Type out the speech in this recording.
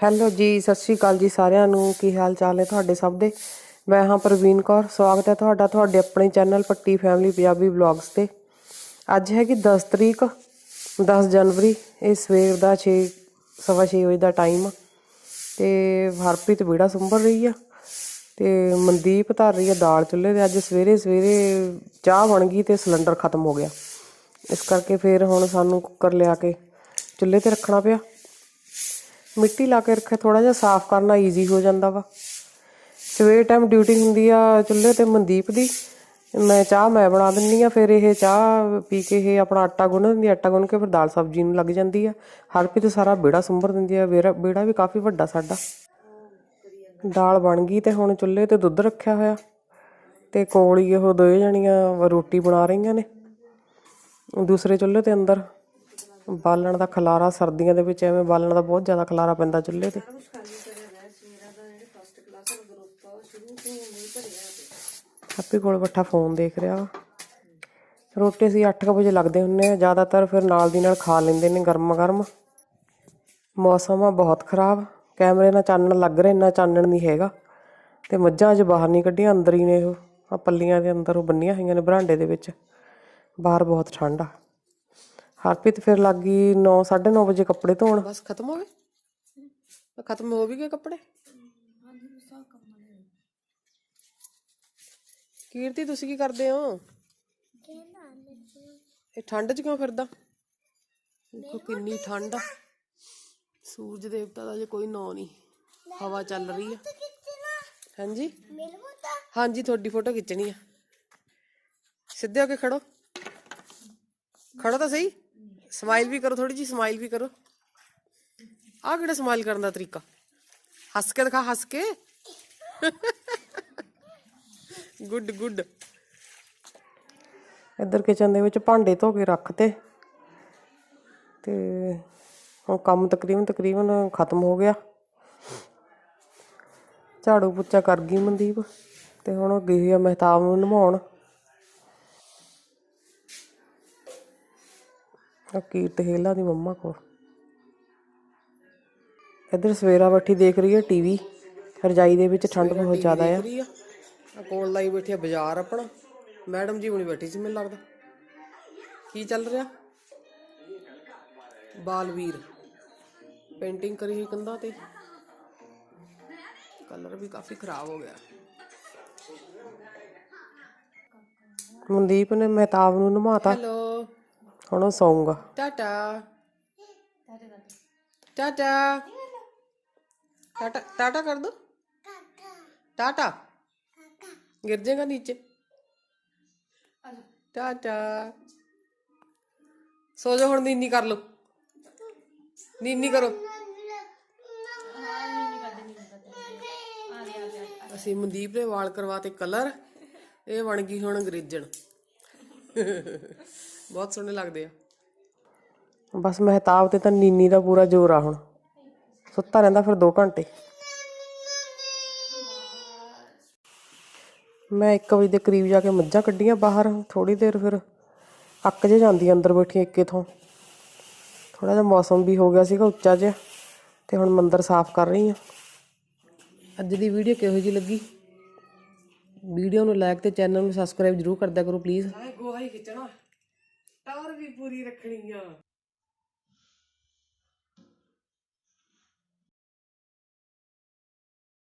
Hello ਜੀ, ਸਤਿ ਸ਼੍ਰੀ ਅਕਾਲ ਜੀ ਸਾਰਿਆਂ ਨੂੰ। ਕੀ ਹਾਲ ਚਾਲ ਹੈ ਤੁਹਾਡੇ ਸਭ ਦੇ? ਮੈਂ ਹਾਂ ਪ੍ਰਵੀਨ ਕੌਰ। ਸਵਾਗਤ ਹੈ ਤੁਹਾਡਾ ਤੁਹਾਡੇ ਆਪਣੇ channel Patti family Punjabi vlogs ਤੇ। ਅੱਜ ਹੈਗੀ 10 ਤਰੀਕ 10 ਜਨਵਰੀ। ਇਹ ਸਵੇਰ ਦਾ 6 ਸਵਾ ਛੇ ਵਜੇ ਦਾ ਟਾਈਮ ਤੇ ਹਰਪ੍ਰੀਤ ਬੀੜਾ ਸੁੰਭਰ ਰਹੀ ਆ। ਤੇ ਮਨਦੀਪ ਧਰ ਰਹੀ ਆ ਦਾਲ ਚੁੱਲ੍ਹੇ ਤੇ। ਅੱਜ ਸਵੇਰੇ ਸਵੇਰੇ ਚਾਹ ਬਣ ਗਈ ਤੇ ਸਿਲੰਡਰ ਖਤਮ ਹੋ ਗਿਆ। ਇਸ ਕਰਕੇ ਫਿਰ ਹੁਣ ਸਾਨੂੰ ਕੁੱਕਰ ਲਿਆ ਕੇ ਚੁੱਲ੍ਹੇ ਤੇ ਰੱਖਣਾ ਪਿਆ। ਮਿੱਟੀ ਲਾ ਕੇ ਰੱਖਿਆ ਥੋੜਾ ਜਿਹਾ ਸਾਫ਼ ਕਰਨਾ ਈਜ਼ੀ ਹੋ ਜਾਂਦਾ ਵਾ। ਸਵੇਰ ਟਾਈਮ ਡਿਊਟੀ ਹੁੰਦੀ ਆ ਚੁੱਲ੍ਹੇ ਤੇ ਮਨਦੀਪ ਦੀ। ਮੈਂ ਚਾਹ ਮੈਂ ਬਣਾ ਦਿੰਨੀ ਆ, ਫਿਰ ਇਹ ਚਾਹ ਪੀ ਕੇ ਇਹ ਆਪਣਾ ਆਟਾ ਗੁੰਨ ਦਿੰਦੀ ਆਟਾ ਗੁੰਨ ਕੇ ਫਿਰ ਦਾਲ ਸਬਜ਼ੀ ਨੂੰ ਲੱਗ ਜਾਂਦੀ ਆ। ਹਰਪੀ 'ਤੇ ਸਾਰਾ ਬੇੜਾ ਸੰਭਰ ਦਿੰਦੀ ਆ। ਵਿਹੜਾ ਵਿਹੜਾ ਵੀ ਕਾਫੀ ਵੱਡਾ ਸਾਡਾ। ਦਾਲ ਬਣ ਗਈ ਤੇ ਹੁਣ ਚੁੱਲ੍ਹੇ ਤੇ ਦੁੱਧ ਰੱਖਿਆ ਹੋਇਆ। ਤੇ ਕੋਲ ਹੀ ਉਹ ਦੋਏ ਜਣੀਆਂ ਰੋਟੀ ਬਣਾ ਰਹੀਆਂ ਨੇ। ਦੂਸਰੇ ਚੁੱਲ੍ਹੇ ਤੇ ਅੰਦਰ ਬਾਲਣ ਦਾ ਖਲਾਰਾ ਸਰਦੀਆਂ ਦੇ ਵਿੱਚ ਐਵੇਂ ਬਾਲਣ ਦਾ ਬਹੁਤ ਜ਼ਿਆਦਾ ਖਲਾਰਾ ਪੈਂਦਾ ਚੁੱਲ੍ਹੇ ਤੇ। ਹੈਪੀ ਕੋਲ ਬੱਠਾ ਫੋਨ ਦੇਖ ਰਿਹਾ ਵਾ। ਰੋਟੀ ਅਸੀਂ 8:00 ਵਜੇ ਲੱਗਦੇ ਹੁੰਨੇ ਆ ਜ਼ਿਆਦਾਤਰ ਫਿਰ ਨਾਲ ਦੀ ਨਾਲ ਖਾ ਲੈਂਦੇ ਨੇ ਗਰਮ ਗਰਮ। ਮੌਸਮ ਆ ਬਹੁਤ ਖਰਾਬ, ਕੈਮਰੇ ਨਾਲ ਚਾਨਣ ਲੱਗ ਰਿਹਾ ਇੰਨਾ ਚਾਨਣ ਨਹੀਂ ਹੈਗਾ। ਤੇ ਮੱਝਾਂ ਅੱਜ ਬਾਹਰ ਨਹੀਂ ਕੱਢੀਆਂ, ਅੰਦਰ ਹੀ ਨੇ ਉਹ। ਆ ਪੱਲੀਆਂ ਦੇ ਅੰਦਰ ਉਹ ਬੰਨੀਆਂ ਹੋਈਆਂ ਨੇ ਬਰਾਂਡੇ ਦੇ ਵਿੱਚ। ਬਾਹਰ ਬਹੁਤ ਠੰਡ ਆ। ਹਰਪ੍ਰੀਤ ਫਿਰ ਲੱਗ ਗਈ 9 9:30 ਵਜੇ ਕੱਪੜੇ ਧੋਣ। ਬਸ ਖਤਮ ਹੋ ਗਏ? ਖਤਮ ਹੋ ਵੀ ਗਏ ਕੱਪੜੇ? ਕੀਰਤੀ, ਤੁਸੀਂ ਕੀ ਕਰਦੇ ਹੋ? ਇਹ ਠੰਡ 'ਚ ਕਿਉਂ ਫਿਰਦਾ? ਦੇਖੋ ਕਿੰਨੀ ਠੰਡ ਆ। ਸੂਰਜ ਦੇਵਤਾ ਦਾ ਜੇ ਕੋਈ ਨਾਂ ਨਹੀਂ। ਹਵਾ ਚੱਲ ਰਹੀ ਆ। ਹਾਂਜੀ? ਹਾਂਜੀ, ਤੁਹਾਡੀ ਫੋਟੋ ਖਿੱਚਣੀ ਆ। ਸਿੱਧੇ ਹੋ ਕੇ ਖੜੋ। ਖੜੋ ਤਾਂ ਸਹੀ। ਸਮਾਈਲ ਵੀ ਕਰੋ ਥੋੜੀ ਜੀ ਸਮਾਈਲ ਵੀ ਕਰੋ। ਆਹ ਕਿਹੜਾ ਸਮਾਈਲ ਕਰਨ ਦਾ ਤਰੀਕਾ? ਹੱਸ ਕੇ ਦਿਖਾ, ਹੱਸ ਕੇ। ਗੁੱਡ ਗੁੱਡ ਇੱਧਰ ਕਿਚਨ ਦੇ ਵਿੱਚ ਭਾਂਡੇ ਧੋ ਕੇ ਰੱਖਤੇ ਤੇ। ਹੁਣ ਕੰਮ ਤਕਰੀਬਨ ਤਕਰੀਬਨ ਖਤਮ ਹੋ ਗਿਆ। ਝਾੜੂ ਪੋਚਾ ਕਰ ਗਈ ਮਨਦੀਪ। ਤੇ ਹੁਣ ਉਹ ਗਈ ਆ ਮਹਿਤਾਬ ਨੂੰ ਨਮਾਉਣ। ਆ ਕੀਰਤ ਹੇਲਾ ਦੀ ਮੰਮਾ ਕੋਲ। ਇੱਧਰ ਸਵੇਰਾ ਬੈਠੀ ਦੇਖ ਰਹੀ ਹੈ ਟੀਵੀ। ਰਜਾਈ ਦੇ ਵਿੱਚ ਠੰਡ ਬਹੁਤ ਜ਼ਿਆਦਾ ਆ। ਆ। ਕੋਲ ਲਾਈ ਬੈਠੀ ਆ ਬਾਜ਼ਾਰ ਆਪਣਾ। ਮੈਡਮ ਜੀ ਹੁਣੀ ਬੈਠੀ ਸੀ ਮੈਨੂੰ ਲੱਗਦਾ। ਕੀ ਚੱਲ ਰਿਹਾ? ਬਾਲਵੀਰ। ਪੇਂਟਿੰਗ ਕਰੀ ਹੋਈ ਕੰਧਾਂ ਤੇ। ਕਲਰ ਵੀ ਕਾਫੀ ਖਰਾਬ ਹੋ ਗਿਆ। ਮਨਦੀਪ ਨੇ ਮਹਿਤਾਬ ਨੂੰ ਨਮਾਤਾ। ਹੈਲੋ। ਹੁਣ ਉਹ ਸੌਂਗਾ। ਟਾਟਾ। ਟਾਟਾ। ਟਾਟਾ ਟਾਟਾ ਕਰ ਦੋ। ਟਾਟਾ। ਗਿਰ ਜਾਏਗਾ ਨੀਚੇ। ਟਾਟਾ। ਸੋ ਜਾ ਹੁਣ ਨੀਨੀ ਕਰ ਲੋ ਨੀਨੀ ਕਰੋ। ਅਸੀਂ ਮਨਦੀਪ ਦੇ ਵਾਲ ਕਰਵਾਤੇ ਕਲਰ, ਇਹ ਬਣ ਗਈ ਹੁਣ ਅੰਗਰੇਜ਼ਣ। ਬਹੁਤ ਸੋਹਣੇ ਲੱਗਦੇ ਆ। ਬਸ ਮਹਿਤਾਬ ਤੇ ਤਾਂ ਨੀਨੀ ਦਾ ਪੂਰਾ ਜ਼ੋਰ ਆ ਹੁਣ। ਸੁੱਤਾ ਰਹਿੰਦਾ ਫਿਰ 2 ਘੰਟੇ। ਮੈਂ 1 ਵਜੇ ਦੇ ਕਰੀਬ ਜਾ ਕੇ ਮੱਝਾਂ ਕੱਢੀਆਂ ਬਾਹਰ ਥੋੜੀ ਦੇਰ ਫਿਰ ਅੱਕ ਜੇ ਜਾਂਦੀ ਅੰਦਰ ਬੈਠੀ ਇੱਕੇ ਥੋਂ। ਥੋੜਾ ਜਿਹਾ ਮੌਸਮ ਵੀ ਹੋ ਗਿਆ ਸੀਗਾ ਉੱਚਾ ਜਿਹਾ ਤੇ ਹੁਣ ਮੰਦਰ ਸਾਫ਼ ਕਰ ਰਹੀ ਆ ਅੱਜ ਦੀ ਵੀਡੀਓ ਕਿਹੋ ਜਿਹੀ ਲੱਗੀ? ਵੀਡੀਓ ਨੂੰ ਲਾਈਕ ਤੇ ਚੈਨਲ ਨੂੰ ਸਬਸਕ੍ਰਾਈਬ ਜਰੂਰ ਕਰਦਿਆ ਕਰੋ ਪਲੀਜ਼ ਗੋਹਾ ਹੀ ਖਿੱਚਣਾ। ਟਾਰ ਵੀ ਪੂਰੀ ਰੱਖਣੀ ਆ।